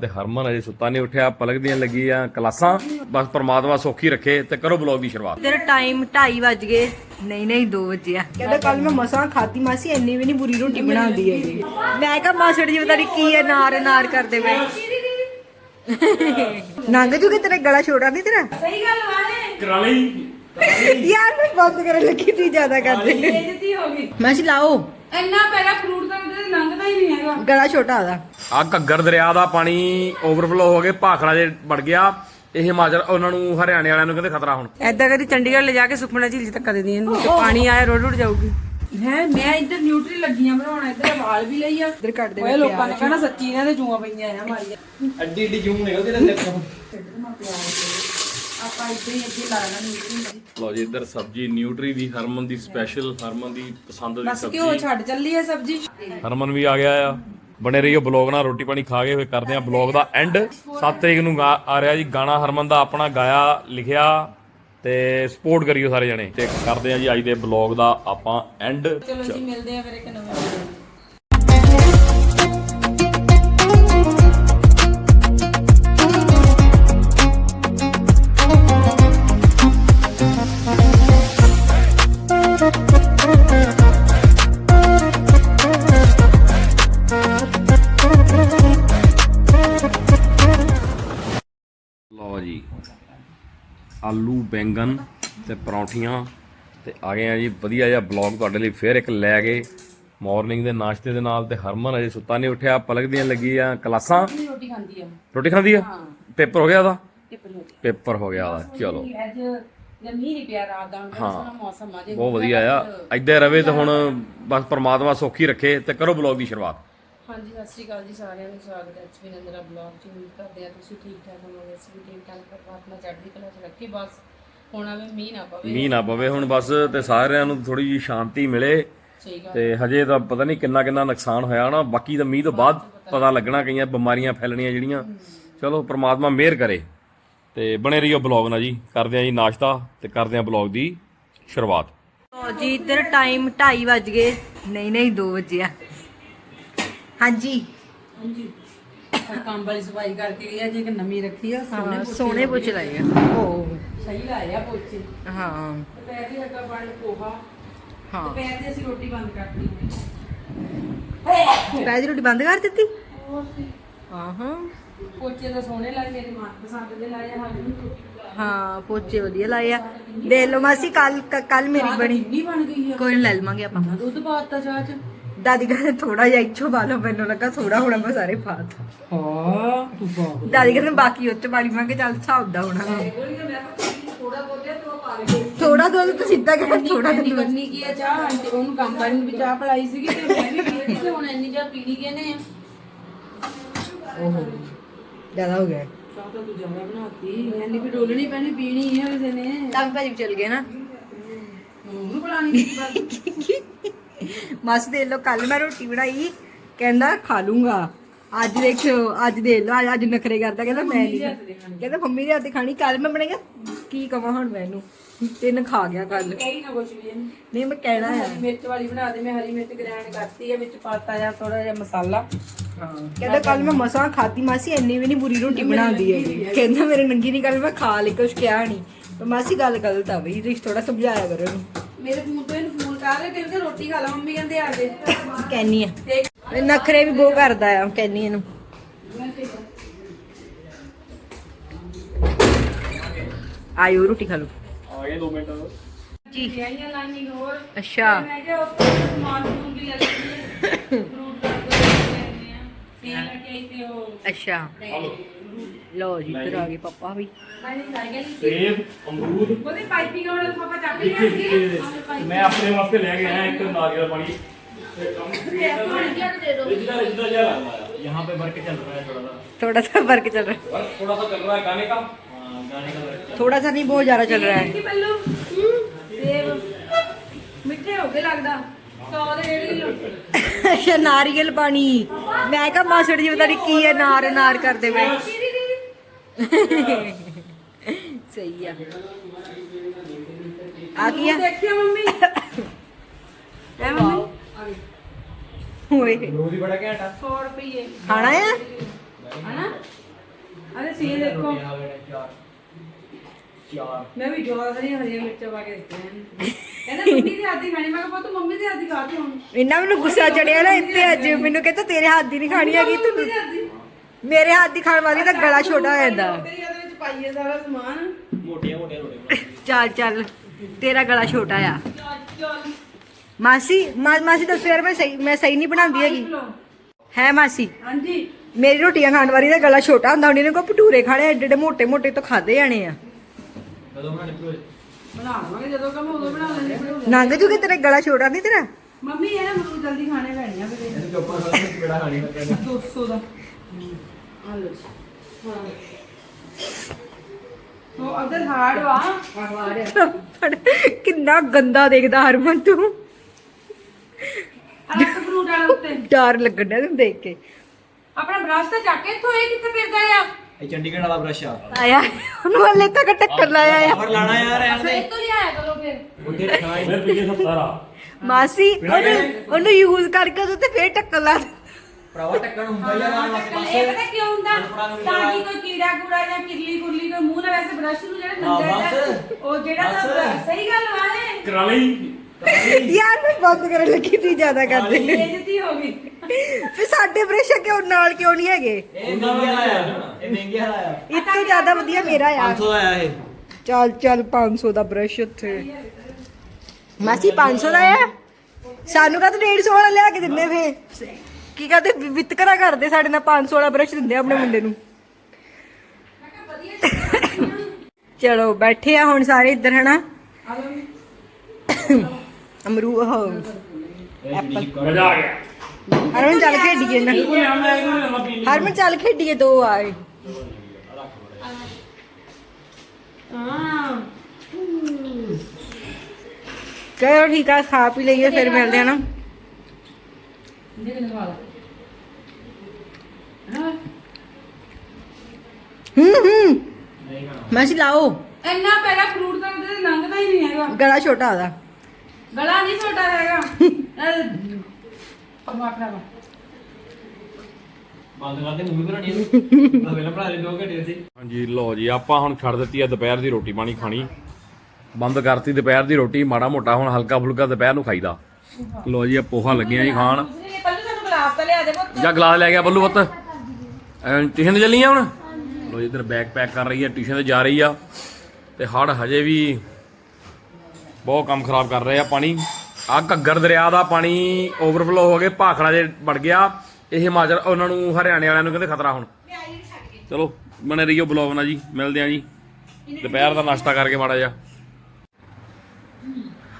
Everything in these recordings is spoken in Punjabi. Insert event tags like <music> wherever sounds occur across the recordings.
ਤੇ ਹਰਮਨ ਅਜੇ ਸੁੱਤਾ ਨਹੀਂ ਉੱਠਿਆ ਪਲਕ ਦੀਆਂ ਲੱਗੀਆਂ ਕਲਾਸਾਂ ਬਸ ਪ੍ਰਮਾਤਮਾ ਸੌਖੀ ਰੱਖੇ ਤੇ ਕਰੋ ਬਲੌਗ ਦੀ ਸ਼ੁਰੂਆਤ। ਤੇਰਾ ਟਾਈਮ 2:30 ਵੱਜ ਗਏ। ਨਹੀਂ ਨਹੀਂ 2 ਵਜੇ ਆ। ਕਹਿੰਦਾ ਕੱਲ ਮੈਂ ਮਸਾਂ ਖਾਤੀ ਮਾਸੀ ਇੰਨੀ ਵੀ ਨਹੀਂ ਬੁਰੀ ਰੋਟੀ ਬਣਾਉਂਦੀ ਹੈਗੀ। ਮੈਂ ਕਿਹਾ ਮਾਸੜ ਜੀ ਪਤਾ ਨਹੀਂ ਕੀ ਹੈ ਨਾਰ ਨਾਰ ਕਰਦੇ ਪਏ। ਨੰਗ ਜੂਗੇ ਤੇਰਾ ਗਲਾ ਛੋਟਾ ਨਹੀਂ ਤੇਰਾ? ਕਰਾ ਲਈ ਯਾਰ ਮੈਂ ਬੰਦ ਕਰਨ ਲੱਗੀ ਤੀ ਜ਼ਿਆਦਾ ਕਰਦੇ। ਬੇਇੱਜ਼ਤੀ ਹੋ ਗਈ। ਮਾਸੀ ਲਾਓ। ਇੰਨਾ ਪਹਿਲਾ ਫਰੂਟ ਤਾਂ ਉਹਦੇ ਲੰਘਦਾ ਹੀ ਨਹੀਂ ਹੈਗਾ। ਗਲਾ ਛੋਟਾ ਆਦਾ। ਆ ਘੱਗਰ ਦਰਿਆ ਦਾ ਪਾਣੀ ਓਵਰਫਲੋ ਹੋ ਕੇ ਭਾਖੜਾ ਜੇ ਵੜ ਗਿਆ। ਇਹ ਹਿਮਾਚਲ ਉਹਨਾਂ ਨੂੰ ਹਰਿਆਣੇ ਵਾਲਿਆਂ ਨੂੰ ਕਹਿੰਦੇ ਖਤਰਾ ਹੁਣ। ਐਦਾਂ ਕਦੀ ਚੰਡੀਗੜ੍ਹ ਲੈ ਜਾ ਕੇ ਸੁਖਮਣਾ ਝੀਲ 'ਚ ਧੱਕਾ ਦੇ ਦੀ ਇਹਨੂੰ ਤੇ ਪਾਣੀ ਆਇਆ ਰੋਡ ਰੋਡ ਜਾਊਗੀ। ਹੈ ਮੈਂ ਇੱਧਰ ਨਿਊਟਰੀ ਲੱਗੀਆਂ ਬਣਾਉਣਾ ਇੱਧਰ ਵਾਲ ਵੀ ਲਈ ਆ। ਇੱਧਰ ਕੱਢ ਦੇ ਓਏ ਲੋਕਾਂ ਨੇ ਕਹਿਣਾ ਸੱਚੀ ਇਹਨਾਂ ਦੇ ਜੂਆਂ ਪਈਆਂ ਆ ਮਾਰੀਆਂ। ਅੱਡੀ ਅੱਡੀ ਜੂਮ ਨਿਕਲਦੇ ਰਹਿੰਦੇ ਆਪਾਂ ਇੱਧਰ ਹੀ ਅੱਗੇ ਲਾ ਲੈਣਾ ਨਿਊਟਰੀ ਲਓ ਜੀ ਇੱਧਰ ਸਬਜੀ ਨਿਊਟਰੀ ਦੀ ਹਰਮਨ ਦੀ ਸਪੈਸ਼ਲ ਹਰਮਨ ਦੀ ਪਸੰਦ ਦੀ ਬਸ ਸਬਜੀ। ਘਿਓ ਛੱਡ ਚੱਲੀ ਆ ਸਬਜ਼ੀ। ਹਰਮਨ ਵੀ ਆ ਗਿਆ ਆ। ਬਣੇ ਰਹੀਓ ਬਲੌਗ ਨਾਲ ਰੋਟੀ ਪਾਣੀ ਖਾ ਕੇ ਫਿਰ ਕਰਦੇ ਆ ਬਲੌਗ ਦਾ ਐਂਡ 7 ਤਰੀਕ ਨੂੰ ਗਾ- ਆ ਰਿਹਾ ਜੀ ਗਾਣਾ ਹਰਮਨ ਦਾ ਆਪਣਾ ਗਾਇਆ ਲਿਖਿਆ ਤੇ ਸਪੋਰਟ ਕਰਿਓ ਸਾਰੇ ਜਣੇ। ਤੇ ਕਰਦੇ ਆ ਜੀ ਅੱਜ ਦੇ ਬਲੌਗ ਦਾ ਆਪਾਂ ਐਂਡ ਚਲੋ ਜੀ ਮਿਲਦੇ ਆ ਫਿਰ ਇੱਕ ਨਵੇਂ। ਆਲੂ ਬੈਂਗਨ ਤੇ ਪਰੌਂਠੀਆਂ। ਤੇ ਆ ਗਏ ਆ ਜੀ ਵਧੀਆ ਜਿਹਾ ਬਲੌਗ ਤੁਹਾਡੇ ਲਈ ਫੇਰ ਇੱਕ ਲੈ ਕੇ ਮਾਰਨਿੰਗ ਦੇ ਨਾਸ਼ਤੇ ਦੇ ਨਾਲ ਤੇ ਹਰਮਨ ਅਜੇ ਸੁੱਤਾ ਨਹੀਂ ਉੱਠਿਆ ਪਲਕ ਦੀਆਂ ਲੱਗੀਆਂ ਕਲਾਸਾਂ। ਰੋਟੀ ਖਾਂਦੀ ਆ। ਰੋਟੀ ਖਾਂਦੀ ਆ? ਪੇਪਰ ਹੋ ਗਿਆ ਉਹਦਾ? ਪੇਪਰ ਹੋ ਗਿਆ। ਉਹਦਾ ਚਲੋ। ਅੱਜ ਜਮੀ ਨਹੀਂ ਪਿਆ ਰਾਤ ਦਾ ਹੁਣ ਬੜਾ ਸੋਹਣਾ ਮੌਸਮ ਆ ਜੇ। ਬਹੁਤ ਵਧੀਆ ਆ। ਏਦਾਂ ਰਵੇ ਤੇ ਹੁਣ ਬਸ ਪ੍ਰਮਾਤਮਾ ਸੌਖੀ ਰੱਖੇ ਤੇ ਕਰੋ ਬਲੌਗ ਦੀ ਸ਼ੁਰੂਆਤ। ਹਾਂਜੀ ਸਤਿ ਸ਼੍ਰੀ ਅਕਾਲ ਜੀ ਸਾਰਿਆਂ ਨੂੰ। ਸਵਾਗਤ ਹੈ ਐਚਪੀ ਨੰਦਰਾ ਬਲੌਗ ਚ। ਉਮੀਦ ਕਰਦੇ ਆ ਤੁਸੀਂ ਠੀਕ ਠਾਕ ਹੋਵੋਗੇ। ਅਸੀਂ ਵੀ ਠੀਕ ਠਾਕ। ਪਰਮਾਤਮਾ ਚੜ੍ਹਦੀ ਕਲਾ ਚ ਰੱਖੇ। ਬਸ ਹੁਣ ਆਵੇ ਮੀਂਹ ਨਾ ਪਵੇ। ਮੀਂਹ ਨਾ ਪਵੇ। ਹੁਣ ਬਸ ਤੇ ਸਾਰਿਆਂ ਨੂੰ ਥੋੜੀ ਜਿਹੀ ਸ਼ਾਂਤੀ ਮਿਲੇ। ਤੇ ਹਜੇ ਤਾਂ ਪਤਾ ਨਹੀਂ ਕਿੰਨਾ ਕਿੰਨਾ ਨੁਕਸਾਨ ਹੋਇਆ ਨਾ ਬਾਕੀ ਤਾਂ ਮੀਂਹ ਤੋਂ ਬਾਅਦ ਪਤਾ ਲੱਗਣਾ ਕਈਆਂ ਬਿਮਾਰੀਆਂ ਫੈਲਣੀਆਂ ਜਿਹੜੀਆਂ। ਚਲੋ ਪ੍ਰਮਾਤਮਾ ਮਿਹਰ ਕਰੇ। ਤੇ ਬਣੇ ਰਹੀਓ ਬਲੌਗ ਨਾਲ ਜੀ। ਕਰਦੇ ਆ ਜੀ ਨਾਸ਼ਤਾ ਤੇ ਕਰਦੇ ਆ ਬਲੌਗ ਦੀ ਸ਼ੁਰੂਆਤ। ਜੀ ਤੇਰਾ ਟਾਈਮ 2:30 ਵੱਜ ਗਏ। ਨਹੀਂ ਨਹੀਂ 2 ਵਜੇ ਆ। ਹਾਂਜੀ। ਹਾਂਜੀ। ਕੰਮ ਵਾਲੀ ਸਫ਼ਾਈ ਕਰਕੇ ਗਈ ਆ ਜੇ ਕਿ ਨਵੀਂ ਰੱਖੀ ਆ ਹਾਂ ਸੋਹਣੇ ਪੁੱਛ ਲਾਏ ਆ। ਓ ਸਹੀ ਲਾਏ ਆ ਪੋਚੇ। ਹਾਂ। ਦੁਪਹਿਰ ਦੀ ਹੱਕਾ ਬਣ ਪੋਹਾ। ਹਾਂ। ਦੁਪਹਿਰ ਦੀ ਅਸੀਂ ਰੋਟੀ ਬੰਦ ਕਰਤੀ ਪੈਜ ਰੋਟੀ ਬੰਦ ਕਰ ਦਿੱਤੀ? ਹਾਂ ਹਾਂ ਪੋਚੇ ਤਾਂ ਸੋਹਣੇ ਲਾਏ ਮੇਰੇ ਮਨ ਪਸੰਦ ਦੇ ਲਾਏ ਆ ਹਾਲੇ ਨਹੀਂ ਹਾਂ ਪੋਚੇ ਵਧੀਆ ਲਾਏ ਆ। ਦੇ ਲਓ ਮਾਸੀ ਕੱਲ ਕੱਲ ਮੇਰੀ ਬਣੀ। ਕਿੰਨੀ ਬਣ ਗਈ ਆ। ਕੋਈ ਨੀ ਲੈ ਲਵਾਂਗੇ ਆਪਾਂ। ਨਾ ਦੁੱਧ ਪਾਤਾ ਚਾਹ ਚ? ਦਾਦੀ ਕਹਿੰਦੇ ਥੋੜਾ ਜਿਹਾ ਇੱਚੋ ਪਾ ਲਓ ਮੈਨੂੰ ਲੱਗਾ ਥੋੜਾ ਹੋਣਾ ਮੈਂ ਸਾਰੇ ਪਾ ਤਾ ਹਾਂ ਤੂੰ ਦਾਦੀ ਕਹਿੰਦੇ ਬਾਕੀ ਉੱਚ ਪਾਲੀ ਮੈਂ ਕਿ ਚੱਲ ਹਿਸਾਬ ਦਾ ਹੋਣਾ। ਥੋੜਾ ਦੁੱਧ ਤਾਂ ਸਿੱਧਾ ਕਹਿੰਦਾ ਥੋੜਾ ਬੰਨੀ ਕੀ ਆ ਚਾਹ ਆਂਟੀ ਉਹਨੂੰ ਕੰਮ ਕਰਨ ਵੀ ਚਾਹ ਪਲਾਈ ਸੀਗੀ ਤੇ ਮੈਂ ਵੀ ਪੀਤੀ ਤੇ ਹੁਣ ਇੰਨੀ ਚਾਹ ਪੀਣੀ ਕਿਹਨੇ ਆ? ਓਹੋ। ਜ਼ਿਆਦਾ ਹੋ ਗਿਆ। ਚਾਹ ਤਾਂ ਤੂੰ ਜ਼ਿਆਦਾ ਬਣਾਤੀ। ਇੰਨੀ ਵੀ ਡੋਲਣੀ ਪੈਣੀ ਪੀਣੀ ਹੈ ਕਿਸੇ ਨੇ। ਤਾਂ ਭਾਜੀ ਚਲ ਗਏ ਨਾ। ਉਹਨੂੰ ਬੁਲਾਣੀ ਸੀ <laughs> ਮਸ ਦੇ ਲੋ ਕੱਲ ਮੈਂ ਰੋਟੀ ਬਣਾਈ ਕਹਿੰਦਾ ਖਾ ਲੂੰਗਾ। ਅੱਜ ਦੇਖੋ ਅੱਜ ਦੇ ਲੋ ਅੱਜ ਨਖਰੇ ਕਰਦਾ ਕਹਿੰਦਾ ਮੈਂ ਨਹੀਂ ਕਹਿੰਦਾ ਮੰਮੀ ਦੇ ਹੱਥ ਦੀ ਖਾਣੀ ਕੱਲ ਮੈਂ ਬਣਾਇਆ ਕੀ ਕਵਾਂ ਹੁਣ ਮੈਨੂੰ ਤਿੰਨ ਖਾ ਗਿਆ ਕੱਲ ਕਹੀ ਨਾ ਕੁਛ ਵੀ ਇਹਨੂੰ ਨਹੀਂ ਮੈਂ ਕਹਿਣਾ ਹੈ। ਹਰੀ ਮਿਰਚ ਵਾਲੀ ਬਣਾ ਦੇ ਮੈਂ ਹਰੀ ਮਿਰਚ ਗ੍ਰੈਂਡ ਕਰਤੀ ਹੈ ਵਿੱਚ ਪਾਤਾ ਜਾਂ ਥੋੜਾ ਜਿਹਾ ਮਸਾਲਾ। ਕਹਿੰਦਾ ਕੱਲ ਮੈਂ ਮਸਾਂ ਖਾਤੀ ਮਾਸੀ ਇੰਨੀ ਵੀ ਨਹੀਂ ਬੁਰੀ ਰੋਟੀ ਬਣਾਉਂਦੀ ਹੈਗੀ। ਕਹਿੰਦਾ ਮੇਰੇ ਨੰਗੀ ਨਹੀਂ ਕੱਲ ਮੈਂ ਖਾ ਲਈ ਕੁਛ ਕਿਹਾ ਨਹੀਂ। ਪਰ ਮਾਸੀ ਗੱਲ ਗਲਤ ਆ ਬਈ ਰਿਸ਼ ਥੋੜਾ ਸਮਝਾਇਆ ਕਰੋ ਇਹਨੂੰ। ਮੇਰੇ ਫੋਨ ਤੋਂ ਇਹਨੂੰ ਫੋਨ ਕਰ ਰਿਹਾ ਕਹਿੰਦੇ ਰੋਟੀ ਖਾ ਲਾ ਮੰਮੀ ਕਹਿੰਦੇ ਆ ਦੇ। ਕਹਿਨੀ ਆ। ਤੇ ਇਹ ਨਖਰੇ ਵੀ ਬਹੁਤ ਕਰਦਾ ਆ ਕਹਿਨੀ ਇਹਨੂੰ। ਆਇਓ ਰੋਟੀ ਖਾ ਲਓ। ਆ ਗਏ 2 ਮਿੰਟ ਜੀ ਆਈਆਂ ਲਾਨੀ ਹੋਰ। ਅੱਛਾ। ਮੈਂ ਕਿਹਾ ਉੱਥੇ ਸਮਾਨ ਸਮੂਨ ਵੀ ਲੈ ਲੈਂਦੇ ਅੱਛਾ ਲਓ ਜੀ ਇੱਧਰ ਆ ਗਏ ਪਾਪਾ ਵੀ ਮੈਂ ਨਹੀਂ ਲਾਈ ਗਈ ਸੇਬ ਅਮਰੂਦ ਉਹਦੀ ਪਾਈਪਿੰਗ ਵਾਲਾ ਪਾਪਾ ਚੱਕ ਲਿਆ ਸੀ ਮੈਂ ਆਪਣੇ ਵਾਸਤੇ ਲੈ ਕੇ ਆਇਆ ਇੱਕ ਨਾਰੀਅਲ ਪਾਣੀ यहाँ पे वर्क चल रहा है थोड़ा सा थोड़ा सा फर्क चल रहा वर्क थोड़ा सा चल रहा है गाने का गाने का है थोड़ा सा नहीं बहुत ज्यादा चल रहा है ਕਿ ਪੱਲੂ ਸੇਬ ਮਿੱਠੇ ਅੱਛਾ ਨਾਰੀਅਲ ਪਾਣੀ। ਮੈਂ ਕਿਹਾ ਮਾਸੜ ਜੀ ਪਤਾ ਨਹੀਂ ਕੀ ਹੈ ਨਾਰ ਨਾਰ ਕਰਦੇ ਪਏ। ਸਹੀ ਆ। ਆ ਕੀ ਦੇਖਿਆ ਮੰਮੀ? ਐ ਮੰਮੀ? ਓਏ। ਲੋਰੀ ਬੜਾ ਘੈਂਟਾ 100 ਰੁਪਏ ਖਾਣਾ ਆ? ਹਨਾ? ਅਰੇ ਸੀ ਦੇਖੋ। ਮੈਂ ਵੀ ਜੋਰ ਹਰੀ ਹਰੀ ਮਿਰਚਾਂ ਪਾ ਕੇ ਦਿੱਤੀਆਂ ਕਹਿੰਦਾ ਮੰਮੀ ਦੀ ਹੱਥ ਦੀ ਖਾਣੀ। ਮੈਂ ਕਿਹਾ ਪੁੱਤ ਮੰਮੀ ਦੀ ਹੱਥ ਦੀ ਖਾ ਤੂੰ ਹੁਣ ਇੰਨਾ ਮੈਨੂੰ ਗੁੱਸਾ ਚੜਿਆ ਨਾ ਇੱਥੇ ਅੱਜ। ਮੈਨੂੰ ਕਹਿੰਦਾ ਤੇਰੇ ਹੱਥ ਦੀ ਨਹੀਂ ਖਾਣੀ ਹੈਗੀ ਤੂੰ। ਮੇਰੇ ਹੱਥ ਦੀ ਖਾਣ ਵਾਲੀ ਤਾਂ ਗਲਾ ਛੋਟਾ ਹੋ ਜਾਂਦਾ। ਤੇਰੀ ਉਹਦੇ ਵਿੱਚ ਪਾਈਏ ਸਾਰਾ ਸਮਾਨ। ਚੱਲ ਚੱਲ। ਤੇਰਾ ਗਲਾ ਛੋਟਾ ਆ। ਮਾਸੀ ਮਾ- ਮਾਸੀ ਦੱਸ ਯਾਰ ਮੈਂ ਸਹੀ ਮੈਂ ਸਹੀ ਨਹੀਂ ਬਣਾਉਂਦੀ ਹੈਗੀ। ਹੈ ਮਾਸੀ। ਹਾਂਜੀ। ਮੇਰੀ ਰੋਟੀਆਂ ਖਾਣ ਵਾਲੀ ਦਾ ਗਲਾ ਛੋਟਾ ਹੁੰਦਾ। ਉਹਨੇ ਕੋ ਭਟੂਰੇ ਖਾਣੇ ਐਡੇ ਐਡੇ ਮੋਟੇ ਮੋਟੇ ਤਾਂ ਖਾਦੇ ਜਾਣੇ ਆ। ਬਣਾ ਲਵਾਂਗੇ ਜਦੋਂ ਕੰਮ ਉਦੋਂ ਬਣਾ ਲੈਂਦੇ ਫਿਰ ਨੰਗ ਜੂਗੇ ਤੇਰਾ ਗਲਾ ਛੋਟਾ ਨਹੀਂ ਤੇਰਾ? ਮੰਮੀ ਇਹ ਨਾ ਮੈਨੂੰ ਜਲਦੀ ਖਾਣੇ ਪੈਣੇ ਆ ਫਿਰ ਇਹ 200 ਦਾ ਆ ਹਾਂ ਉਹ ਅਦਰ ਹਾਰਡ ਵਾ। ਕਿੰਨਾ ਗੰਦਾ ਦੇਖਦਾ ਹਰਮਨ ਤੂੰ। ਅਲੱਗ ਫਰੂਟ ਵਾਲੇ ਉੱਤੇ। ਡਰ ਲੱਗਣ ਡਿਆ ਤੈਨੂੰ ਦੇਖ ਕੇ। ਆਪਣਾ ਬ੍ਰਸ਼ ਤਾਂ ਚੱਕ ਕੇ ਇੱਥੋਂ ਇਹ ਕਿੱਥੇ ਫਿਰਦਾ ਆ? ਇਹ ਚੰਡੀਗੜ੍ਹ ਵਾਲਾ ਬ੍ਰਸ਼ ਆ। ਆਇਆ ਉਹਨੂੰ ਹਲੇ ਤੱਕ ਟੱਕਰ ਲਾਇਆ ਆ। ਹੋਰ ਲਾਣਾ ਯਾਰ ਐਂ ਅੱਛਾ ਇੱਥੋਂ ਲਿਆਇਆ ਕਰੋ ਫਿਰ। ਉੱਥੇ ਰੱਖਣਾ ਹੀ ਫਿਰ ਪਿੱਛੇ ਸਭ ਸਾਰਾ। ਮਾਸੀ ਉਹਨੂੰ ਉਹਨੂੰ ਯੂਜ਼ ਕਰਕੇ ਉਹਦੇ ਤੇ ਫੇਰ ਟੱਕਰ ਲਾ ਦੇ। ਭਰਾਵਾ ਟੱਕਣ ਹੁੰਦਾ ਯਾਰ ਆਹ ਬਸ ਬਸ ਇਹ ਪਤਾ ਕਿਉਂ ਹੁੰਦਾ? ਤਾਂ ਕਿ ਕੋਈ ਕੀੜਾ ਕੂੜਾ ਜਾਂ ਕਿਰਲੀ ਕੁਰਲੀ ਕੋਈ ਮੂੰਹ ਨਾਲ ਵੈਸੇ ਬ੍ਰਸ਼ ਨੂੰ ਜਿਹੜਾ ਨੰਗਾ ਹਾਂ, ਹੈ ਬਸ। ਉਹ ਜਿਹੜਾ ਤਾਂ ਬਸ। ਸਹੀ ਗੱਲ ਵਾਲੇ ਕਰਾ ਲਈ। ਯਾਰ ਮੈਂ ਬੰਦ ਕਰਨ ਲੱਗੀ ਸੀ ਜ਼ਿਆਦਾ ਕਰਦੇ। ਬੇਇੱਜ਼ਤੀ ਹੋ ਗਈ। ਫਿਰ ਸਾਡੇ ਬ੍ਰਸ਼ ਕਿਉਂ ਨਾਲ ਕਿਉਂ ਨਹੀਂ ਹੈਗੇ? ਇਹ ਮਹਿੰਗੇ ਆਇਆ ਇਹ ਮਹਿੰਗੇ ਆਇਆ ਤੋਂ ਜ਼ਿਆਦਾ ਵਧੀਆ ਮੇਰਾ ਆ। 500 ਦਾ ਆਇਆ ਇਹ। ਚੱਲ ਚੱਲ 500 ਦਾ ਬ੍ਰਸ਼ ਉੱਥੇ। ਮਾਸੀ 500 ਦਾ ਆ? ਸਾਨੂੰ ਕਾ 150 ਵਾਲਾ ਲਿਆ ਕੇ ਦਿੰਦੇ ਫੇ ਕੀ ਕਹਤੇ ਵਿਤਕਰਾ ਕਰਦੇ ਸਾਡੇ ਨਾਲ 500 ਵਾਲਾ ਬ੍ਰਸ਼ ਦਿੰਦੇ ਆ ਆਪਣੇ ਮੁੰਡੇ ਨੂੰ। ਚਲੋ ਬੈਠੇ ਆ ਹੁਣ ਸਾਰੇ ਇੱਧਰ ਹਨਾ? ਅਮਰੂ ਉਹ ਮਜ਼ਾ ਆ। ਗਿਆ ਹਰਮਨ ਚੱਲ ਖੇਡੀਏ ਨਾ ਹਰਮਨ ਚੱਲ ਖੇਡੀਏ ਦੋ ਆਏ ਚਲੋ ਠੀਕ ਆ ਖਾ ਪੀ ਲਈਏ ਫਿਰ ਮਿਲਦੇ ਆ ਨਾ। ਇਹ ਕਿੰਨੇ ਵਾਲਾ ਹਾਂ? ਹੂੰ ਮਾਸੀ ਲਾਓ। ਇੰਨਾ ਪਹਿਲਾ ਫਰੂਟ ਤਾਂ ਲੰਘਦਾ ਹੀ ਨਹੀਂ ਹੈਗਾ। ਗਲਾ ਛੋਟਾ ਆਦਾ। ਗਲਾ ਨਹੀਂ ਛੋਟਾ ਹੈਗਾ। <laughs> ਬੰਦ ਕਰਦੇ ਮੂਵੀ ਬਣਾਣੀ ਹੈ ਮੈਂ ਪਹਿਲਾਂ ਬਣਾ ਲੈ 2 ਘੰਟੇ ਸੀ ਹਾਂਜੀ ਲਓ ਜੀ ਆਪਾਂ ਹੁਣ ਛੱਡ ਦਿੱਤੀ ਆ ਦੁਪਹਿਰ ਦੀ ਰੋਟੀ ਪਾਣੀ ਖਾਣੀ। ਬੰਦ ਕਰਤੀ ਦੁਪਹਿਰ ਦੀ ਰੋਟੀ ਮਾੜਾ ਮੋਟਾ ਹੁਣ ਹਲਕਾ ਫੁਲਕਾ ਦੁਪਹਿਰ ਨੂੰ ਖਾਈਦਾ। ਲਓ ਜੀ ਆ ਪੋਹਾ ਲੱਗੀਆਂ ਜੀ ਖਾਣ। ਪੱਲੂ ਸਾਨੂੰ ਗਲਾਸ ਤਾਂ ਲਿਆ ਦੇ ਪੁੱਤ। ਜਾਂ ਗਲਾਸ ਲੈ ਗਿਆ ਬੱਲੂ ਪੁੱਤ? ਟਿਊਸ਼ਨ ਤੇ ਚੱਲੀ ਆ ਹੁਣ ਲੋ ਇਧਰ ਬੈਗ ਪੈਕ ਕਰ ਰਹੀ ਆ ਟਿਊਸ਼ਨ ਤੇ ਜਾ ਰਹੀ ਆ। ਤੇ ਹੜ ਹਜੇ ਵੀ ਬਹੁਤ ਕੰਮ ਖਰਾਬ ਕਰ ਰਹੇ ਆ ਪਾਣੀ। ਆ ਘੱਗਰ ਦਰਿਆ ਦਾ ਪਾਣੀ ਓਵਰਫਲੋ ਹੋ ਕੇ ਭਾਖੜਾ ਜੇ ਵੜ ਗਿਆ। ਇਹ ਹਿਮਾਚਲ ਉਹਨਾਂ ਨੂੰ ਹਰਿਆਣੇ ਵਾਲਿਆਂ ਨੂੰ ਕਹਿੰਦੇ ਖਤਰਾ ਹੁਣ। ਚਲੋ ਬਣੇ ਰਹੀਓ ਬਲੌਗ ਨਾਲ ਜੀ ਮਿਲਦੇ ਆ ਜੀ। ਦੁਪਹਿਰ ਦਾ ਨਾਸ਼ਤਾ ਕਰਕੇ ਮਾੜਾ ਜਿਹਾ।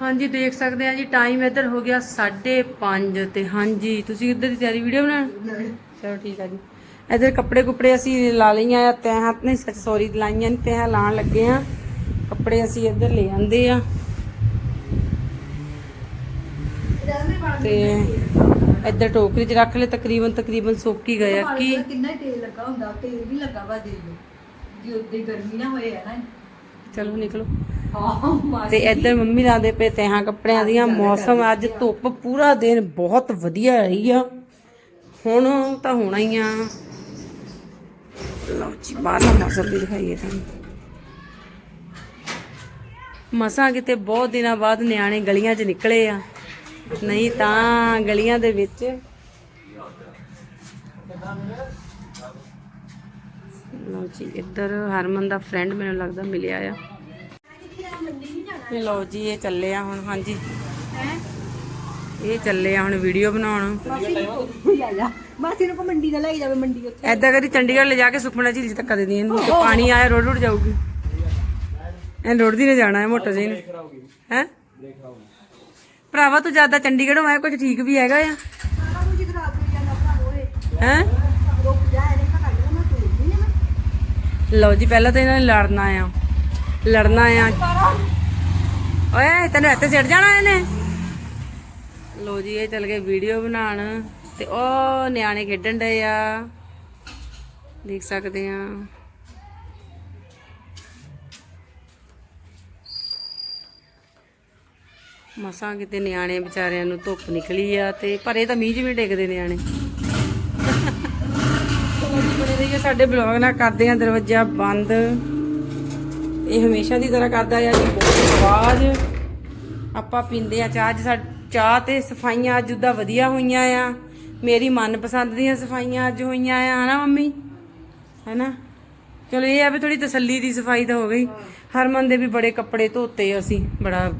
ਹਾਂਜੀ ਦੇਖ ਸਕਦੇ ਆ ਜੀ ਟਾਈਮ ਇੱਧਰ ਹੋ ਗਿਆ 5:30 ਤੇ। ਹਾਂਜੀ ਤੁਸੀਂ ਇੱਧਰ ਦੀ ਤਿਆਰੀ ਵੀਡੀਓ ਬਣਾਉਣ? ਚਲੋ ਠੀਕ ਆ ਜੀ। ਇੱਧਰ ਕੱਪੜੇ ਕੁਪੜੇ ਅਸੀਂ ਲਾ ਲਈਆਂ ਆ ਤੈਹਾਂ ਨਹੀਂ ਸੱਚ ਸੌਰੀ ਲਾਈਆਂ ਨਹੀਂ ਤੈਹਾਂ ਲਾਣ ਲੱਗੇ ਆ ਕੱਪੜੇ ਅਸੀਂ ਇੱਧਰ ਲੈ ਆਂਦੇ ਆ ਤੇ ਇੱਧਰ ਟੋਕਰੀ 'ਚ ਰੱਖ ਲਏ ਤਕਰੀਬਨ ਤਕਰੀਬਨ ਸੁੱਕ ਹੀ ਗਏ ਆ। ਕੀ? ਕਿੰਨਾ ਤੇਲ ਲੱਗਾ ਹੁੰਦਾ? ਤੇਲ ਵੀ ਲੱਗਾ ਵਾ ਦੇ ਲੋ ਜੀ ਉੱਤੇ ਗਰਮੀ ਨਾ ਹੋਏ ਹੈ ਨਾ। ਚਲੋ ਨਿਕਲੋ। ਤੇ ਇੱਧਰ ਮੰਮੀ ਲਾਦੇ ਪਏ ਤਹਾਂ ਕੱਪੜਿਆਂ ਦੀਆਂ ਮੌਸਮ ਅੱਜ ਧੁੱਪ ਪੂਰਾ ਦਿਨ ਬਹੁਤ ਵਧੀਆ ਰਹੀ ਆ। ਹੁਣ ਤਾਂ ਹੋਣਾ ਹੀ ਆ। ਲਓ ਜੀ ਬਾਹਰਲਾ ਮੌਸਮ ਵੀ ਦਿਖਾਈਏ ਤੁਹਾਨੂੰ। ਮਸਾਂ ਕਿਤੇ ਬਹੁਤ ਦਿਨਾਂ ਬਾਅਦ ਨਿਆਣੇ ਗਲੀਆਂ 'ਚ ਨਿਕਲੇ ਆ। ਨਹੀਂ ਤਾਂ ਗਲੀਆਂ ਦੇ ਵਿੱਚ। ਲਓ ਜੀ ਇੱਧਰ ਹਰਮਨ ਦਾ ਫਰੈਂਡ ਮੈਨੂੰ ਲੱਗਦਾ ਮਿਲਿਆ ਆ। ਲਓ ਜੀ ਇਹ ਚੱਲੇ ਆ ਹੁਣ ਹਾਂਜੀ। ਇਹ ਚੱਲੇ ਆ ਹੁਣ ਵੀਡੀਓ ਬਣਾਉਣ। ਲੈ ਜਾ। ਮਾਸੀ ਨੂੰ ਕੋ ਮੰਡੀ ਦਾ ਲੈ ਜਾਵੇ ਮੰਡੀ ਉੱਥੇ। ਐਦਾਂ ਕਰੀ ਚੰਡੀਗੜ੍ਹ ਲੈ ਜਾ ਕੇ ਸੁਖਮਣਾ ਝੀਲ ਧੱਕਾ ਦੇ ਦੀ ਇਹਨੂੰ ਤੇ ਪਾਣੀ ਆਇਆ ਰੋੜ ਰੋੜ ਜਾਊਗੀ। ਐ ਰੋੜਦੀ ਨੇ ਜਾਣਾ ਹੈ ਮੋਟਰ ਜੀ ਨੇ ਹੈ? ਭਰਾਵਾ ਤੂੰ ਜ਼ਿਆਦਾ ਚੰਡੀਗੜ੍ਹੋਂ ਆਇਆ ਕੁਝ ਠੀਕ ਵੀ ਹੈਗਾ ਆ? ਸਾਰਾ ਕੁਝ ਖਰਾਬ ਹੋ ਜਾਂਦਾ ਭਰਾ ਓਏ ਹੈ? ਰੁਕ ਜਾ ਇਹਨੇ ਪਤਾ ਨਹੀਂ ਮੈਂ ਤੋੜਦੀ ਆ ਲਓ ਜੀ ਪਹਿਲਾਂ ਤਾਂ ਇਹਨਾਂ ਨੇ ਲੜਨਾ ਆ। ਲੜਨਾ ਆ। ਓਏ ਤੈਨੂੰ ਇੱਥੇ ਚੜ ਜਾਣਾ ਇਹਨੇ? ਲਓ ਜੀ ਇਹ ਚੱਲ ਗਏ ਵੀਡੀਓ ਬਣਾਉਣ ਤੇ ਉਹ ਨਿਆਣੇ ਖੇਡਣ ਡਏ ਆ। ਦੇਖ ਸਕਦੇ ਆ। ਮਸਾਂ ਕਿਤੇ ਨਿਆਣੇ ਵਿਚਾਰਿਆਂ ਨੂੰ ਧੁੱਪ ਨਿਕਲੀ ਆ ਤੇ ਪਰ ਇਹ ਤਾਂ ਮੀਂਹ 'ਚ ਵੀ ਡਿੱਗਦੇ ਨਿਆਣੇ। ਰਹੀਏ ਸਾਡੇ ਬਲੌਗ ਨਾਲ ਕਰਦੇ ਆ, ਦਰਵਾਜ਼ਾ ਬੰਦ। ਇਹ ਹਮੇਸ਼ਾ ਦੀ ਤਰ੍ਹਾਂ ਕਰਦਾ ਆ ਜੀ, ਬਹੁਤ ਆਵਾਜ਼। ਆਪਾਂ ਪੀਂਦੇ ਆ ਚਾਹ, ਅੱਜ ਸਾ, ਚਾਹ ਤੇ ਸਫਾਈਆਂ ਅੱਜ ਉਦਾਂ ਵਧੀਆ ਹੋਈਆਂ ਆ। ਮੇਰੀ ਮਨਪਸੰਦ ਦੀਆਂ ਸਫਾਈਆਂ ਅੱਜ ਹੋਈਆਂ ਆ, ਹਨਾ ਮੰਮੀ? ਹੈਨਾ? ਚਲੋ ਇਹ ਆ ਵੀ ਥੋੜੀ ਤਸੱਲੀ ਦੀ ਸਫ਼ਾਈ ਤਾਂ ਹੋ ਗਈ। ਹਰਮਨ ਦੇ ਵੀ ਬੜੇ ਕੱਪੜੇ ਧੋਤੇ ਅਸੀਂ, ਬੜਾ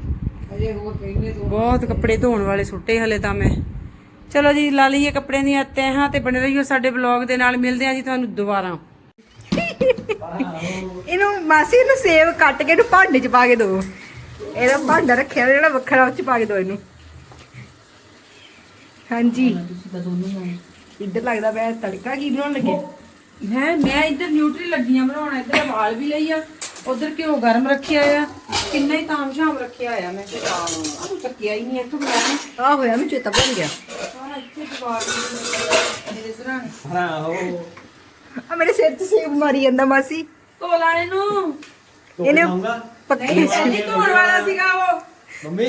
ਬਹੁਤ ਕੱਪੜੇ ਧੋਣ ਵਾਲੇ ਸੁੱਟੇ ਹਲੇ ਤਾਂ ਮੈਂ। ਚਲੋ ਜੀ ਲਾ ਲਈਏ ਕੱਪੜਿਆਂ ਦੀਆਂ ਤੈਹਾਂ ਤੇ ਬਣੇ ਰਹੀਓ ਸਾਡੇ ਬਲੌਗ ਦੇ ਨਾਲ। ਮਿਲਦੇ ਆ ਜੀ ਤੁਹਾਨੂੰ ਦੁਬਾਰਾ। <laughs> ਇਹਨੂੰ ਮਾਸੀ ਨੂੰ ਸੇਬ ਕੱਟ ਕੇ ਇਹਨੂੰ ਭਾਂਡੇ 'ਚ ਪਾ ਕੇ ਦਿਓ ਇਹਦਾ ਭਾਂਡਾ ਰੱਖਿਆ ਹੋਇਆ ਜਿਹੜਾ ਵੱਖਰਾ ਉਹ 'ਚ ਪਾ ਕੇ ਦਿਓ ਇਹਨੂੰ। ਹਾਂਜੀ। ਇੱਧਰ ਲੱਗਦਾ ਪਿਆ ਤੜਕਾ ਕੀ ਬਣਾਉਣ ਲੱਗੇ? ਹੈ ਮੈਂ ਇੱਧਰ ਨਿਊਟਰੀ ਲੱਗੀਆਂ ਬਣਾਉਣ ਇੱਧਰ ਵਾਲ ਵੀ ਲਈ ਆ। ਉਧਰ ਘਿਓ ਗਰਮ ਰੱਖਿਆ ਆ। ਕਿੰਨਾ ਹੀ ਤਾਮ ਸ਼ਾਮ ਰੱਖਿਆ ਆ ਮੈਂ ਤੇ ਆਹ ਚੱਕਿਆ ਹੀ ਨਹੀਂ ਇੱਥੋਂ ਮੈਂ। ਆ ਹੋਇਆ ਮੈਨੂੰ ਚੇਤਾ ਭੁੱਲ ਗਿਆ। ਹਾਂ ਇੱਥੇ ਦੀਵਾਰ ਮੇਰੇ ਸਰਾਣੇ। ਹਾਂ ਉਹ ਆ ਮੇਰੇ ਸਿਰ 'ਚ ਸੇਬ ਮਾਰੀ ਜਾਂਦਾ ਮਾਸੀ। ਧੋ ਲਾਣੇ ਨੂੰ। ਇਹਨੇ ਖਾਊਂਗਾ ਪੱਕੀ ਨਹੀਂ ਧੋਣ ਵਾਲਾ ਸੀਗਾ ਉਹ। ਮੰਮੀ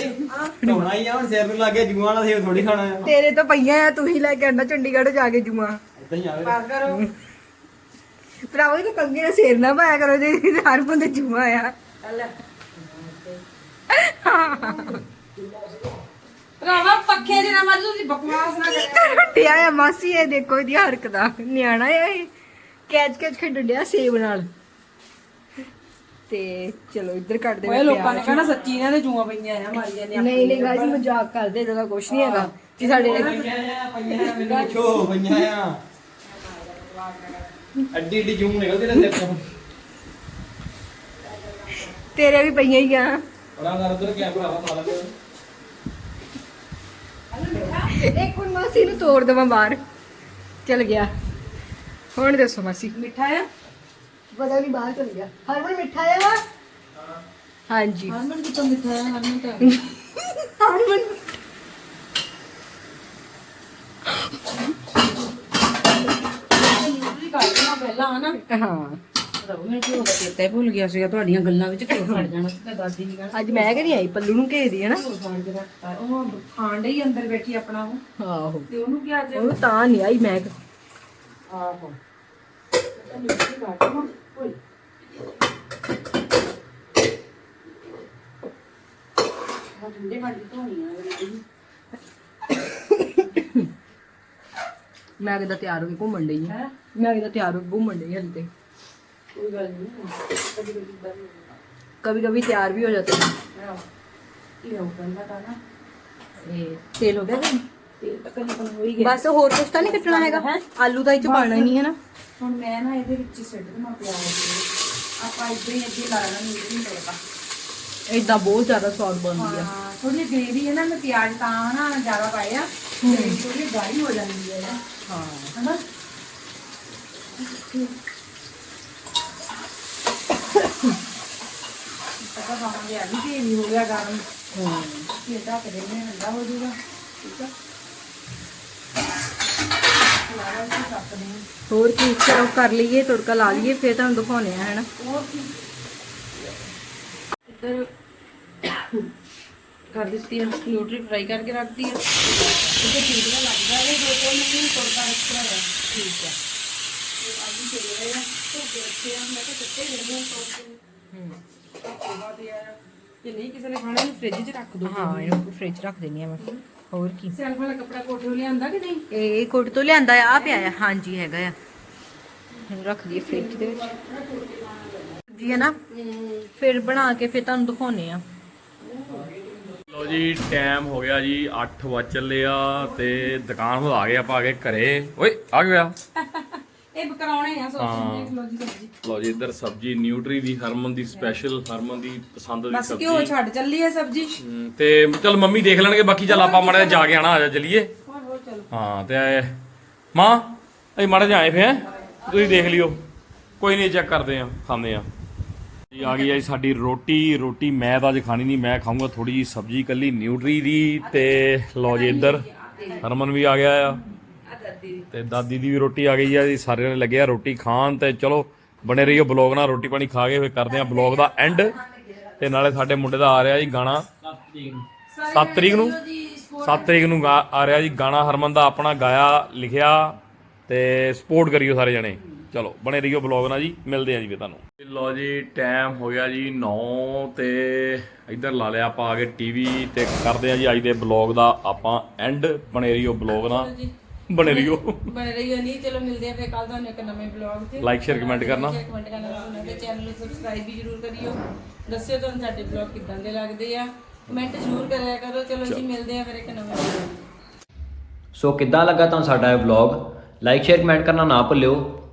ਧੋਣਾ ਹੀ ਆ ਹੁਣ ਸਿਰ ਨੂੰ ਲੱਗੇ ਜੂਆਂ ਵਾਲਾ ਸੇਬ ਥੋੜੀ ਖਾਣਾ ਆ। ਤੇਰੇ ਤੋਂ ਪਈਆਂ ਆ ਤੂੰ ਹੀ ਲੈ ਕੇ ਆਣਾ ਚੰਡੀਗੜ੍ਹ ਜਾ ਕੇ ਜੂਆਂ। ਇਦਾਂ ਹੀ ਆਵੇ ਬਾਤ ਕਰੋ। ਭਰਾਵੋ ਇਹ ਕੰਗੇ ਨਾਲ ਸੇਰ ਨਾ ਪਾਇਆ ਕਰੋ ਜੇ ਹਰ ਬੰਦੇ ਜੂਆਂ ਆ। ਰਾਵਾ ਪੱਖੇ ਦੇ ਨਾਲ ਮਰ ਤੁਸੀਂ ਬਕਵਾਸ ਨਾ ਕਰ ਹਟਿਆ ਆ ਮਾਸੀ ਇਹ ਦੇਖੋ ਇਹਦੀ ਹਰਕਤਾਂ ਨਿਆਣਾ ਆ ਇਹ। ਕੈਚ ਕੈਚ ਖੇਡਣ ਡਿਆ ਸੇਬ ਨਾਲ। ਤੇ ਚਲੋ ਇੱਧਰ ਕੱਢਦੇ ਓਏ ਲੋਕਾਂ ਨੇ ਕਹਿਣਾ ਸੱਚੀ ਇਹਨਾਂ ਦੇ ਜੂਆਂ ਪਈਆਂ ਆ ਮਾਰੀ ਜਾਂਦੇ ਆ ਨਹੀਂ ਨਹੀਂ ਗਾਇਸ ਮਜ਼ਾਕ ਕਰਦੇ ਇਹਦਾ ਕੁਝ ਨਹੀਂ ਹੈਗਾ। ਕਿ ਸਾਡੇ ਮੈਨੂੰ ਛੋ ਪਈਆਂ ਆ। ਅੱਡੀ ਅੱਡੀ ਜੂਮ ਨਿਕਲਦੀ ਨੇ ਸਿਰ ਤੋਂ। ਤੇਰੇ ਵੀ ਪਈਆਂ ਹੀ ਆ। ਬੜਾ ਕਰ ਉਧਰ ਕੈਮਰਾ ਵਾ ਮਾਰ ਇੱਕ ਹੁਣ ਮਾਸੀ ਨੂੰ ਤੋੜ ਦੇਵਾਂ ਬਾਹਰ। ਚਲ ਗਿਆ। ਹੁਣ ਦੱਸੋ ਮਾਸੀ। ਮਿੱਠਾ ਆ? ਪਤਾ ਨਹੀਂ ਬਾਹਰ ਚਲ ਗਿਆ। ਹਰਮਨ ਮਿੱਠਾ ਆ ਹਾਂਜੀ। ਹਰਮਨ ਕਿਤੋਂ ਮਿੱਠਾ ਆ? ਹਰਮਨ ਤਾਂ ਹਰਮਨ ਨਿਊਟਰੀ ਕੱਢ ਦੇਣਾ ਪਹਿਲਾਂ ਹਨਾ? ਹਾਂ। ਮੈਂ ਕਿਉਂ ਦਾ ਚੇਤਾ ਹੀ ਭੁੱਲ ਗਿਆ ਸੀਗਾ ਤੁਹਾਡੀਆਂ ਗੱਲਾਂ ਵਿੱਚ ਕਿਉਂ ਖੜ ਜਾਣਾ ਸੀ ਤਾਂ ਦਾਦੀ ਨੇ ਕਹਿਣਾ ਅੱਜ ਮੈਂ ਕਰੀ ਆਈ ਪੱਲੂ ਨੂੰ ਘੇਦੀ ਹੈ ਨਾ? ਉਹ ਖਾਣ ਕੇ ਰੱਖਤਾ। ਉਹ ਖਾਣ ਡਈ ਅੰਦਰ ਬੈਠੀ ਆਪਣਾ ਉਹ। ਆਹੋ। ਤੇ ਉਹਨੂੰ ਕੀ ਅੱਜ? ਉਹ ਤਾਂ ਨਹੀਂ ਆਈ ਮੈਂ ਆਹੋ। ਤਾਂ ਨਿਊਟਰੀ ਕੱਢ ਨਾ ਓਏ। ਹਾਂ ਠੰਡੇ ਪਾਣੀ ਧੋਣੀ ਆ ਮੈਂ ਕਿਦਾਂ ਤਿਆਰ ਹੋ ਘੁੰਮਣ ਲਈ ਹਾਂ। ਮੈਂ ਕਿਦਾਂ ਤਿਆਰ ਹੋ ਘੁੰਮਣ ਲਈ ਹਲੇ ਤੇ। ਕੋਈ ਗੱਲ ਨਹੀਂ ਕਦੀ ਵੀ ਹੋ ਗਿਆ ਕਿ ਬਸ ਹੋਰ ਕੁਝ ਤਾਂ ਨਹੀਂ ਕੱਟਣਾ ਹੈਗਾ? ਆਲੂ ਦਾ ਇਹ ਚ ਪਾਣਾ ਹੀ ਨਹੀਂ ਹੈ ਨਾ। ਹੁਣ ਮੈਂ ਨਾ ਇਹਦੇ ਵਿੱਚ ਹੀ ਸੁੱਟ ਦਵਾਂ ਪਿਆਜ਼ ਆਪਾਂ ਇੱਧਰ ਹੀ ਅੱਗੇ ਲਾ ਲਾਂਗੇ ਇਹ ਨਹੀਂ ਤੜਕਾ ਇਦਾਂ ਬਹੁਤ ਜ਼ਿਆਦਾ ਸਵਾਦ ਬਣ ਗਿਆ ਹਾਂ ਥੋੜੀ ਗ੍ਰੇਵੀ ਹੈ ਨਾ ਮੈਂ ਪਿਆਜ਼ ਤਾਂ ਨਾ ਜ਼ਿਆਦਾ ਪਾਏ ਥੋੜੀ ਗਾੜੀ ਹੋ ਜਾਂਦੀ ਹੈ ਨਾ ਹਾਂ ਹਨਾ ਪਤਾ ਪਾਵਾਂਗੇ ਆ ਵੀ ਵੀ ਹੋ ਗਿਆ ਗਰਮ ਹਾਂ ਇਹ ਢੱਕ ਦੇਣੇ ਠੰਡਾ ਹੋ ਜਾਊਗਾ ਠੀਕ ਆ ਲਾਵਾ ਵੀ ਕੱਪ ਦੇ ਹੋਰ ਕੀ ਚਲੋ ਕਰ ਲਈਏ ਤੜਕਾ ਲਾ ਲਈਏ ਫਿਰ ਤੁਹਾਨੂੰ ਦਿਖਾਉਣੇ ਆ ਹੈਨਾ ਹੋਰ ਕੀ ਇੱਧਰ ਕਰ ਦਿੱਤੀ ਹੈ ਨਿਊਟਰੀ ਫਰਾਈ ਕਰਕੇ ਰੱਖਦੀ ਹੈ। ਇਹਦੇ ਚੀਜ਼ਾਂ ਲੱਗਦਾ ਹੈ ਦੋ ਦੋ ਮਿੰਟ ਤੜਕਾ ਰੱਖਿਆ ਹੈ। ਠੀਕ ਆਲੂ ਰਹੇ ਆ। ਧੁੱਪ ਰੱਖੇ ਆ। ਮੈਂ ਜੇ ਨਹੀਂ ਕਿਸੇ ਨੇ ਖਾਣਾ ਇਹਨੂੰ ਫ੍ਰਿਜ 'ਚ ਰੱਖ ਦੋ। ਹਾਂ ਇਹਨੂੰ ਫ੍ਰਿਜ ਰੱਖ ਦੇਣੀ ਆ ਮੈਂ। ਹੋਰ ਕੀ? ਸੈਲਫ ਵਾਲਾ ਕੱਪੜਾ ਕੋਠੇ ਲਿਆਂਦਾ ਕਿ ਨਹੀਂ? ਇਹ ਕੋਟ ਤੋਂ ਲਿਆਂਦਾ ਆ ਪਿਆ ਆ। ਹਾਂਜੀ ਹੈਗਾ ਆ। ਇਹਨੂੰ ਰੱਖ ਦਈਏ ਫ੍ਰਿਜ ਦੇ ਵਿੱਚ। ਜੀ ਹੈ ਨਾ? ਫਿਰ ਬਣਾ ਕੇ ਫਿਰ ਤੁਹਾਨੂੰ ਦਿਖਾਉਣੇ ਆ ਲੋ ਜੀ ਟਾਈਮ ਹੋ ਗਿਆ ਜੀ 8 ਵਜ ਚੱਲੇ ਆ ਤੇ ਦੁਕਾਨ ਤੋਂ ਆ ਗਏ ਆਪਾਂ ਆ ਗਏ ਘਰੇ। ਓਏ ਆ ਗਿਆ <laughs> ਇਹ ਬਕਰਾਉਣੇ ਆ ਹਾਂ। ਸੋਸ ਦੇਖ ਲਓ ਜੀ ਸਬਜ਼ੀ। ਲੋ ਜੀ ਇੱਧਰ ਸਬਜੀ ਨਿਊਟਰੀ ਦੀ ਹਰਮਨ ਦੀ ਸਪੈਸ਼ਲ ਹਰਮਨ ਦੀ ਪਸੰਦ ਦੀ ਬਸ ਸਬਜੀ। ਛੱਡ ਚੱਲੀ ਹੈ ਸਬਜ਼ੀ। ਤੇ ਚਲ ਮੰਮੀ ਦੇਖ ਲੈਣਗੇ ਬਾਕੀ ਚੱਲ ਆਪਾਂ ਮਾੜਾ ਜਾ ਕੇ ਆਣਾ ਆ ਜਾ ਚਲੀਏ। ਹਾਂ ਤੇ ਆਏ। ਮਾਂ ਅਸੀਂ ਮਾੜਾ ਜਿਹਾ ਆਏ ਫੇ ਹੈਂ? ਤੁਸੀਂ ਦੇਖ ਲਿਓ। ਕੋਈ ਨਹੀਂ ਚੈੱਕ ਕਰਦੇ ਆ ਖਾਂਦੇ ਆ। ਆ ਗਈ ਆ ਜੀ ਸਾਡੀ ਰੋਟੀ ਰੋਟੀ ਮੈਂ ਤਾਂ ਅੱਜ ਖਾਣੀ ਨਹੀਂ, ਮੈਂ ਖਾਊਂਗਾ ਥੋੜੀ ਜੀ ਸਬਜੀ ਕੱਲੀ ਨਿਊਟਰੀ ਦੀ ਤੇ ਲਓ ਜੀ ਇੱਧਰ, ਹਰਮਨ ਵੀ ਆ ਗਿਆ ਆ। ਤੇ ਦਾਦੀ ਦੀ ਵੀ ਰੋਟੀ ਆ ਗਈ ਆ ਜੀ, ਸਾਰਿਆਂ ਨੇ ਲੱਗਿਆ ਰੋਟੀ ਖਾਣ ਤੇ ਚਲੋ, ਬਣੇ ਰਹੀਓ ਬਲੌਗ ਨਾਲ, ਰੋਟੀ ਪਾਣੀ ਖਾ ਕੇ ਫਿਰ ਕਰਦੇ ਆ ਬਲੌਗ ਦਾ ਐਂਡ ਤੇ ਨਾਲੇ ਸਾਡੇ ਮੁੰਡੇ ਦਾ ਆ ਰਿਹਾ ਜੀ ਗਾਣਾ। 7 ਤਰੀਕ ਨੂੰ 7 ਤਰੀਕ ਨੂੰ ਗਾ- ਆ ਰਿਹਾ ਜੀ ਗਾਣਾ, ਹਰਮਨ ਦਾ ਆਪਣਾ ਗਾਇਆ, ਲਿਖਿਆ ਤੇ ਸਪੋਰਟ ਕਰਿਓ ਸਾਰੇ ਜਣੇ। ਚਲੋ ਬਣੇ ਰਹੀਓ ਬਲੌਗ ਨਾਲ ਜੀ ਮਿਲਦੇ ਆ ਜੀ ਫੇ ਤੁਹਾਨੂੰ। ਲੋ ਜੀ ਟਾਈਮ ਹੋ ਗਿਆ ਜੀ 9 ਤੇ ਇੱਧਰ ਲਾ ਲਿਆ ਆਪਾਂ ਆ ਕੇ ਟੀਵੀ ਤੇ ਕਰਦੇ ਆ ਜੀ ਅੱਜ ਦੇ ਬਲੌਗ ਦਾ ਆਪਾਂ ਐਂਡ ਬਣੇ ਰਹੀਓ ਬਲੌਗ ਨਾਲ। ਬਣੇ ਰਹੀਓ। ਬਣ ਰਹੀ ਹੋ ਨਹੀਂ ਚਲੋ ਮਿਲਦੇ ਆ ਫਿਰ ਕੱਲ ਤੁਹਾਨੂੰ ਇੱਕ ਨਵੇਂ ਬਲੌਗ 'ਚ ਲਾਈਕ ਸ਼ੇਅਰ ਕਮੈਂਟ ਕਰਨਾ। ਕਮੈਂਟ ਕਰਨਾ ਤੇ ਚੈਨਲ ਨੂੰ ਸਬਸਕ੍ਰਾਈਬ ਵੀ ਜਰੂਰ ਕਰਿਓ। ਦੱਸਿਓ ਤੁਹਾਨੂੰ ਸਾਡੇ ਬਲੌਗ ਕਿੱਦਾਂ ਦੇ ਲੱਗਦੇ ਆ। ਕਮੈਂਟ ਜਰੂਰ ਕਰਿਆ ਕਰੋ। ਚਲੋ ਜੀ ਮਿਲਦੇ ਆ ਫਿਰ ਇੱਕ ਨਵੇਂ ਬਲੌਗ ਸੋ ਕਿੱਦਾਂ ਲੱਗਾ ਤੁਹਾਨੂੰ ਸਾਡਾ ਇਹ ਵਲੌਗ ਲਾਈਕ ਸ਼ੇਅਰ ਕਮੈਂਟ ਕਰਨਾ ਨਾ ਭੁੱਲਿਓ।